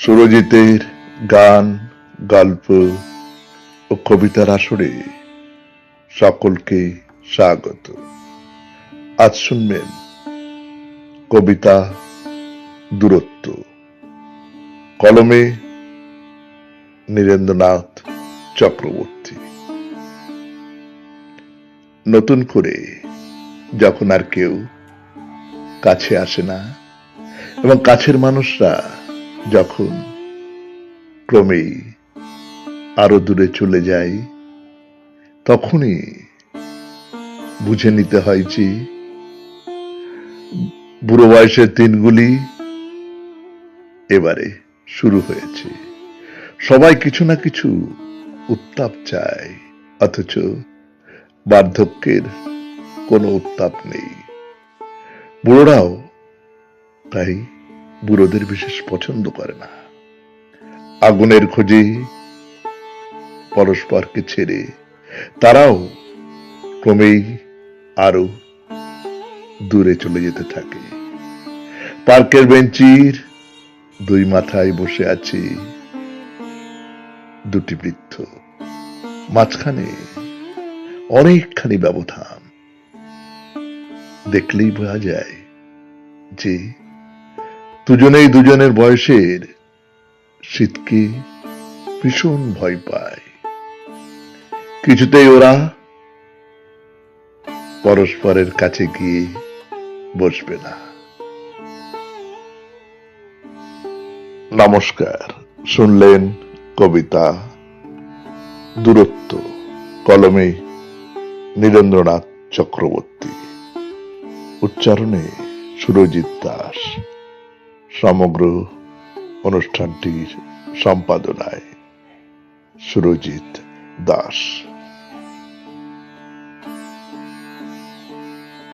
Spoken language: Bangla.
সুরজিতের গান, গল্প ও কবিতার আসরে সকলকে স্বাগত। আজ শুনবেন কবিতা দূরত্ব। কলমে নীরেন্দ্রনাথ চক্রবর্তী। নতুন করে যখন আর কেউ কাছে আসে না এবং কাছের মানুষরা যখন ক্রমেই আরও দূরে চলে যায় তখনই বুঝে নিতে হয় যে বুড়ো বয়সের দিনগুলি এবারে শুরু হয়েছে। সবাই কিছু না কিছু উত্তাপ চায়, অথচ বার্ধক্যের কোনো উত্তাপ নেই। বুড়োরাও তাই বুড়োদের বিশেষ পছন্দ করে না। আগুনের খোঁজে পরস্পরকে ছেড়ে তারাও ক্রমেই আরও দূরে চলে যেতে থাকে। পার্কের বেঞ্চির দুই মাথায় বসে আছে দুটি বৃদ্ধ। মাঝখানে অনেকখানি ব্যবধান। দেখলেই বোঝা যায় যে দুজনেই দুজনের বয়সের শীতকে ভীষণ ভয় পায়। কিছুতেই ওরা পরস্পরের কাছে গিয়ে বসবে না। নমস্কার, শুনলেন কবিতা। দূরত্ব, কলমে নীরেন্দ্রনাথ চক্রবর্তী। উচ্চারণে সুরজিৎ দাস। সমগ্র অনুষ্ঠানটির সম্পাদনায় সুরজিৎ দাস।